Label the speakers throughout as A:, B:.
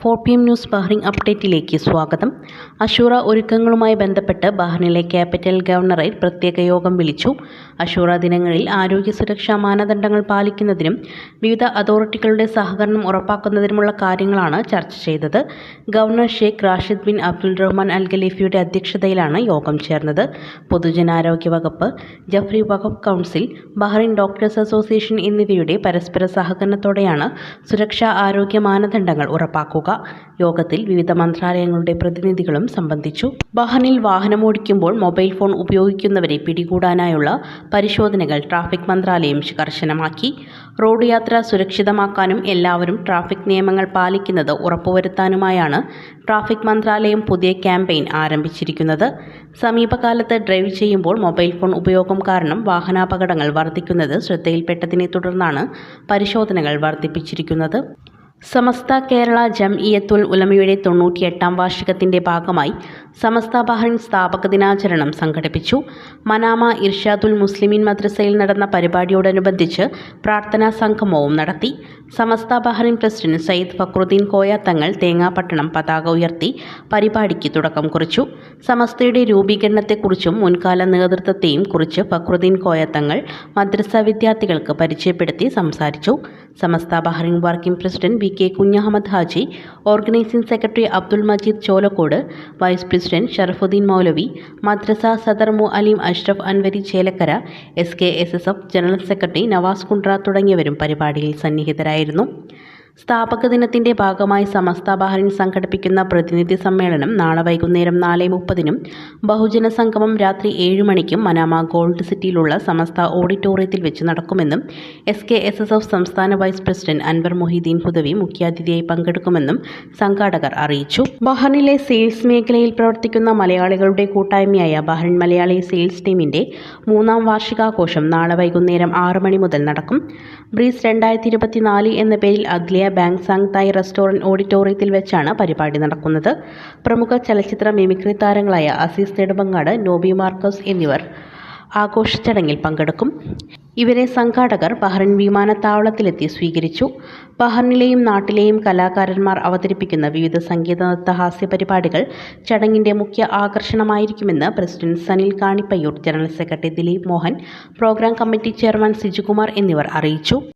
A: four P M news Bahrain അപ്ഡേറ്റിലേക്ക് സ്വാഗതം. Ashura ഒരുക്കങ്ങളുമായി ബന്ധപ്പെട്ട് ബഹ്റിനിലെ capital governorate പ്രത്യേക യോഗം വിളിച്ചു. അഷൂറ ദിനങ്ങളിൽ ആരോഗ്യ സുരക്ഷാ മാനദണ്ഡങ്ങൾ പാലിക്കുന്നതിനും വിവിധ അതോറിറ്റികളുടെ സഹകരണം ഉറപ്പാക്കുന്നതിനുമുള്ള കാര്യങ്ങളാണ് ചർച്ച ചെയ്തത്. Governor Sheikh Rashid bin Abdul Rahman Al ഖലീഫിയുടെ അധ്യക്ഷതയിലാണ് യോഗം ചേർന്നത്. പൊതുജനാരോഗ്യ വകുപ്പ് Jafari Waqf council Bahrain doctors association എന്നിവയുടെ പരസ്പര സഹകരണത്തോടെയാണ് സുരക്ഷാ ആരോഗ്യ മാനദണ്ഡങ്ങൾ ഉറപ്പാക്കുക. യോഗത്തിൽ വിവിധ മന്ത്രാലയങ്ങളുടെ പ്രതിനിധികളും സംബന്ധിച്ചു. വാഹനിൽ വാഹനമോടിക്കുമ്പോൾ മൊബൈൽ ഫോൺ ഉപയോഗിക്കുന്നവരെ പിടികൂടാനായുള്ള പരിശോധനകൾ ട്രാഫിക് മന്ത്രാലയം കർശനമാക്കി. റോഡ് യാത്ര സുരക്ഷിതമാക്കാനും എല്ലാവരും ട്രാഫിക് നിയമങ്ങൾ പാലിക്കുന്നത് ഉറപ്പുവരുത്താനുമായാണ് ട്രാഫിക് മന്ത്രാലയം പുതിയ ക്യാമ്പയിൻ ആരംഭിച്ചിരിക്കുന്നത്. സമീപകാലത്ത് ഡ്രൈവ് ചെയ്യുമ്പോൾ മൊബൈൽ ഫോൺ ഉപയോഗം കാരണം വാഹനാപകടങ്ങൾ വർദ്ധിക്കുന്നത് ശ്രദ്ധയിൽപ്പെട്ടതിനെ തുടർന്നാണ് പരിശോധനകൾ വർദ്ധിപ്പിച്ചിരിക്കുന്നത്. സമസ്ത കേരള ജംഇയത്തുൽ ഉലമയുടെ തൊണ്ണൂറ്റിയെട്ടാം വാർഷികത്തിന്റെ ഭാഗമായി സമസ്ത ബഹ്റിൻ സ്ഥാപക ദിനാചരണം സംഘടിപ്പിച്ചു. മനാമ ഇർഷാദുൽ മുസ്ലിമീൻ മദ്രസയിൽ നടന്ന പരിപാടിയോടനുബന്ധിച്ച് പ്രാർത്ഥനാ സംഗമവും നടത്തി. സമസ്ത ബഹ്റിൻ പ്രസിഡന്റ് സയ്യിദ് ഫക്രുദ്ദീൻ കോയ തങ്ങൾ തേങ്ങാപട്ടണം പതാക ഉയർത്തി പരിപാടിക്ക് തുടക്കം കുറിച്ചു. സമസ്തയുടെ രൂപീകരണത്തെക്കുറിച്ചും മുൻകാല നേതൃത്വത്തെയും കുറിച്ച് ഫക്രുദ്ദീൻ കോയ തങ്ങൾ മദ്രസ വിദ്യാർത്ഥികൾക്ക് പരിചയപ്പെടുത്തി സംസാരിച്ചു. Samastha Bahrain working president V K Kunhahammed Haji organising secretary Abdul Majeed Cholakkode vice president Sharafuddeen Moulavi മദ്രസ സദർ മു അലീം Ashraf Anwari Chelakkara S K S S F general secretary Navas Kundra തുടങ്ങിയവരും പരിപാടിയിൽ സന്നിഹിതരായിരുന്നു. സ്ഥാപക ദിനത്തിന്റെ ഭാഗമായി സമസ്ത ബഹ്റിൻ സംഘടിപ്പിക്കുന്ന പ്രതിനിധി സമ്മേളനം നാളെ വൈകുന്നേരം നാല് മുപ്പതിനും ബഹുജന സംഗമം രാത്രി ഏഴ് മണിക്കും മനാമ ഗോൾഡ് സിറ്റിയിലുള്ള സമസ്ത ഓഡിറ്റോറിയത്തിൽ വെച്ച് നടക്കുമെന്നും S K S S F സംസ്ഥാന വൈസ് പ്രസിഡന്റ് അൻവർ മൊഹീദ്ദീൻ ഹുദവി മുഖ്യാതിഥിയായി പങ്കെടുക്കുമെന്നും സംഘാടകർ അറിയിച്ചു. ബഹ്റിനിലെ സെയിൽസ് മേഖലയിൽ പ്രവർത്തിക്കുന്ന മലയാളികളുടെ കൂട്ടായ്മയായ ബഹ്റിൻ മലയാളി സെയിൽസ് ടീമിന്റെ മൂന്നാം വാർഷികാഘോഷം നാളെ വൈകുന്നേരം ആറ് മണി മുതൽ നടക്കും. ബ്രീസ് രണ്ടായിരത്തി ഇരുപത്തിനാല് എന്ന പേരിൽ Adliya Ban Sang Thai restaurant ഓഡിറ്റോറിയത്തിൽ വെച്ചാണ് പരിപാടി നടക്കുന്നത്. പ്രമുഖ ചലച്ചിത്ര മിമിക്രി താരങ്ങളായ അസീസ് നെടുമങ്ങാട് നോബി മാർക്കസ് എന്നിവർ ആഘോഷ ചടങ്ങിൽ പങ്കെടുക്കും. ഇവരെ സംഘാടകർ ബഹ്റിൻ വിമാനത്താവളത്തിലെത്തി സ്വീകരിച്ചു. ബഹ്റിനിലെയും നാട്ടിലെയും കലാകാരന്മാർ അവതരിപ്പിക്കുന്ന വിവിധ സംഗീത നൃത്ത ഹാസ്യ പരിപാടികൾ ചടങ്ങിന്റെ മുഖ്യ ആകർഷണമായിരിക്കുമെന്ന് president Sanil Kanippayyur general secretary Dileep Mohan program committee chairman Sijukumar എന്നിവർ അറിയിച്ചു.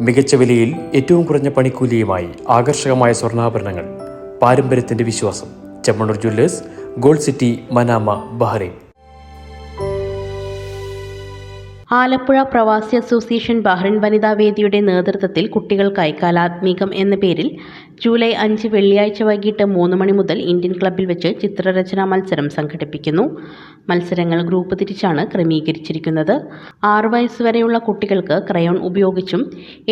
B: മികച്ച വിലയിൽ ഏറ്റവും കുറഞ്ഞ പണിക്കൂലിയുമായി ആകർഷകമായ സ്വർണാഭരണങ്ങൾ. പാരമ്പര്യത്തിന്റെ വിശ്വാസം. Chemmanur jewellers gold city Manama Bahrain.
A: Alappuzha Pravasi association Bahrain വനിതാ വേദിയുടെ നേതൃത്വത്തിൽ കുട്ടികൾക്കായി കലാത്മീകം എന്ന പേരിൽ ജൂലൈ അഞ്ച് വെള്ളിയാഴ്ച വൈകിട്ട് മൂന്ന് മണി മുതൽ ഇന്ത്യൻ ക്ലബ്ബിൽ വെച്ച് ചിത്രരചനാ മത്സരം സംഘടിപ്പിക്കുന്നു. മത്സരങ്ങൾ ഗ്രൂപ്പ് തിരിച്ചാണ് ക്രമീകരിച്ചിരിക്കുന്നത്. ആറു വയസ്സ് വരെയുള്ള കുട്ടികൾക്ക് ക്രയോൺ ഉപയോഗിച്ചും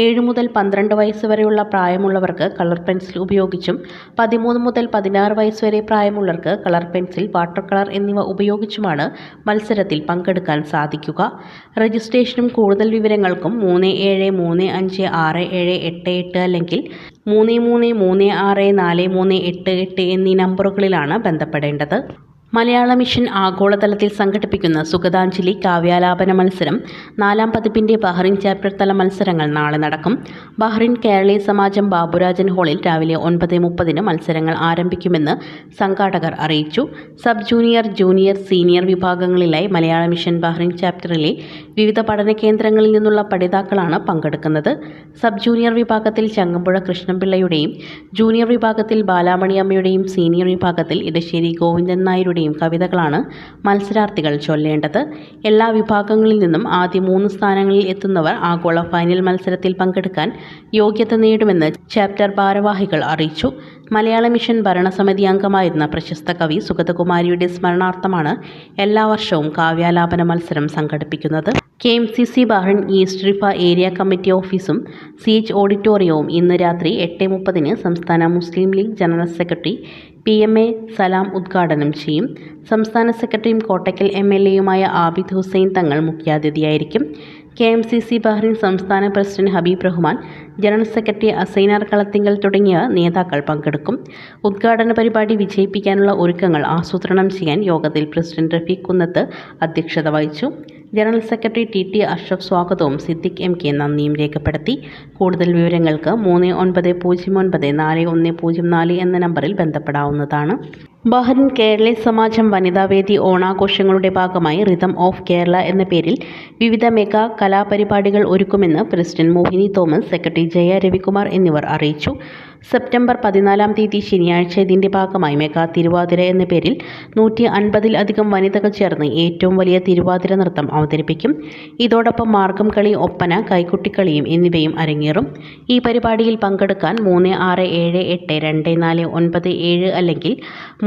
A: ഏഴ് മുതൽ പന്ത്രണ്ട് വയസ്സ് വരെയുള്ള പ്രായമുള്ളവർക്ക് കളർ പെൻസിൽ ഉപയോഗിച്ചും പതിമൂന്ന് മുതൽ പതിനാറ് വയസ്സ് വരെ പ്രായമുള്ളവർക്ക് കളർ പെൻസിൽ വാട്ടർ കളർ എന്നിവ ഉപയോഗിച്ചുമാണ് മത്സരത്തിൽ പങ്കെടുക്കാൻ സാധിക്കുക. രജിസ്ട്രേഷനും കൂടുതൽ വിവരങ്ങൾക്കും മൂന്ന് ഏഴ് മൂന്ന് അഞ്ച് ആറ് ഏഴ് എട്ട് എട്ട് അല്ലെങ്കിൽ മൂന്ന് മൂന്ന് മൂന്ന് ആറ് നാല് മൂന്ന് എട്ട് എട്ട് എന്നീ നമ്പറുകളിലാണ് ബന്ധപ്പെടേണ്ടത്. മലയാള മിഷൻ ആഗോളതലത്തിൽ സംഘടിപ്പിക്കുന്ന സുഗതാഞ്ജലി കാവ്യാലാപന മത്സരം നാലാം പതിപ്പിന്റെ ബഹ്റിൻ ചാപ്റ്റർ തല മത്സരങ്ങൾ നാളെ നടക്കും. ബഹ്റിൻ കേരളീയ സമാജം ബാബുരാജൻ ഹാളിൽ രാവിലെ ഒൻപത് മുപ്പതിന് മത്സരങ്ങൾ ആരംഭിക്കുമെന്ന് സംഘാടകർ അറിയിച്ചു. സബ് ജൂനിയർ ജൂനിയർ സീനിയർ വിഭാഗങ്ങളിലായി മലയാള മിഷൻ ബഹ്റിൻ ചാപ്റ്ററിലെ വിവിധ പഠന കേന്ദ്രങ്ങളിൽ നിന്നുള്ള പഠിതാക്കളാണ് പങ്കെടുക്കുന്നത്. സബ് ജൂനിയർ വിഭാഗത്തിൽ ചങ്ങമ്പുഴ കൃഷ്ണപിള്ളയുടെയും ജൂനിയർ വിഭാഗത്തിൽ ബാലാമണിയമ്മയുടെയും സീനിയർ വിഭാഗത്തിൽ ഇടശ്ശേരി ഗോവിന്ദൻ നായരുടെയും കവിതകളാണ് മത്സരാർത്ഥികൾ ചൊല്ലേണ്ടത്. എല്ലാ വിഭാഗങ്ങളിൽ നിന്നും ആദ്യ മൂന്ന് സ്ഥാനങ്ങളിൽ എത്തുന്നവർ ആഗോള ഫൈനൽ മത്സരത്തിൽ പങ്കെടുക്കാൻ യോഗ്യത നേടുമെന്ന് ചാപ്റ്റർ ഭാരവാഹികൾ അറിയിച്ചു. മലയാള മിഷൻ ഭരണസമിതി അംഗമായിരുന്ന പ്രശസ്ത കവി സുഗതകുമാരിയുടെ സ്മരണാർത്ഥമാണ് എല്ലാ വർഷവും കാവ്യാലാപന മത്സരം സംഘടിപ്പിക്കുന്നത്. K M C C Bahrain East Riffa area committee ഓഫീസും സി എച്ച് ഓഡിറ്റോറിയവും ഇന്ന് രാത്രി എട്ട് മുപ്പതിന് സംസ്ഥാന Muslim League general secretary P M A Salam ഉദ്ഘാടനം ചെയ്യും. സംസ്ഥാന സെക്രട്ടറിയും കോട്ടക്കൽ എം എൽ എയുമായ Abid Hussain Thangal മുഖ്യാതിഥിയായിരിക്കും. K M C C Bahrain സംസ്ഥാന president Habeeb Rahman general secretary Assainar Kalathingal തുടങ്ങിയ നേതാക്കൾ പങ്കെടുക്കും. ഉദ്ഘാടന പരിപാടി വിജയിപ്പിക്കാനുള്ള ഒരുക്കങ്ങൾ ആസൂത്രണം ചെയ്യാൻ യോഗത്തിൽ പ്രസിഡന്റ് റഫീഖ് കുന്നത്ത് അധ്യക്ഷത വഹിച്ചു. General secretary T T Ashraf സ്വാഗതവും സിദ്ദിഖ് എം കെ നന്ദിയും രേഖപ്പെടുത്തി. കൂടുതൽ വിവരങ്ങൾക്ക് മൂന്ന് ഒൻപത് പൂജ്യം ഒൻപത് നാല് ഒന്ന് പൂജ്യം നാല് എന്ന നമ്പറിൽ ബന്ധപ്പെടാവുന്നതാണ്. ബഹ്റിൻ കേരളീയ സമാജം വനിതാവേദി ഓണാഘോഷങ്ങളുടെ ഭാഗമായി റിതം ഓഫ് കേരള എന്ന പേരിൽ വിവിധ മെഗാ കലാപരിപാടികൾ ഒരുക്കുമെന്ന് പ്രസിഡന്റ് മോഹിനി തോമസ് സെക്രട്ടറി ജയ രവികുമാർ എന്നിവർ അറിയിച്ചു. സെപ്റ്റംബർ പതിനാലാം തീയതി ശനിയാഴ്ച ഇതിന്റെ ഭാഗമായി മെഗാ തിരുവാതിര എന്ന പേരിൽ നൂറ്റി അൻപതിലധികം വനിതകൾ ചേർന്ന് ഏറ്റവും വലിയ തിരുവാതിര നൃത്തം അവതരിപ്പിക്കും. ഇതോടൊപ്പം മാർഗം കളി ഒപ്പന കൈക്കുട്ടിക്കളിയും എന്നിവയും അരങ്ങേറും. ഈ പരിപാടിയിൽ പങ്കെടുക്കാൻ മൂന്ന് ആറ് ഏഴ് എട്ട് രണ്ട് നാല് ഒൻപത് ഏഴ് അല്ലെങ്കിൽ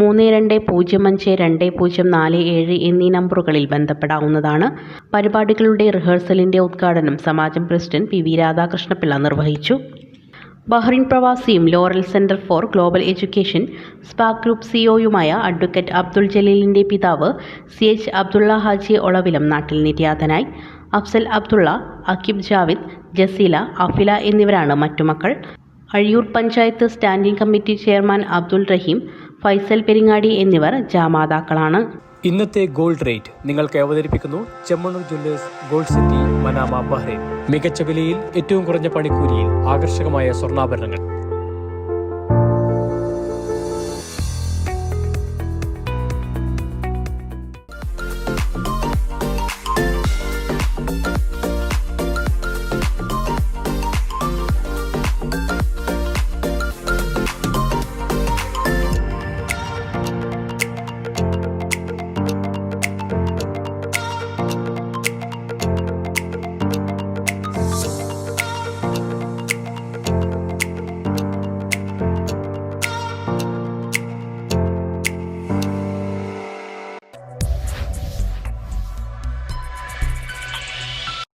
A: മൂന്ന് രണ്ട് പൂജ്യം അഞ്ച് രണ്ട് പൂജ്യം നാല് ഏഴ് എന്നീ നമ്പറുകളിൽ ബന്ധപ്പെടാവുന്നതാണ്. പരിപാടികളുടെ റിഹേഴ്സലിന്റെ ഉദ്ഘാടനം Samajam president P V Radhakrishnapillai നിർവഹിച്ചു. Bahrain പ്രവാസിയും Laurel centre for global education Spak group സിഒയുമായ advocate Abdul ജലീലിന്റെ പിതാവ് സി എച്ച് അബ്ദുള്ള ഹാജി ഒളവിലം നാട്ടിൽ നിര്യാതനായി. അഫ്സൽ അബ്ദുള്ള അക്കിബ് ജാവിദ് ജസീല അഫില എന്നിവരാണ് മറ്റു മക്കൾ Azhiyur panchayat standing committee chairman Abdul Rahim Faisal Peringadi എന്നിവർ ജാമാതാക്കളാണ്.
B: ഇന്നത്തെ ഗോൾഡ് റേറ്റ് നിങ്ങൾക്ക് അവതരിപ്പിക്കുന്നു Chemmanur jewellers gold city Manama Bahrain. മികച്ച വിലയിൽ ഏറ്റവും കുറഞ്ഞ പണിക്കൂലിയിൽ ആകർഷകമായ സ്വർണാഭരണങ്ങൾ.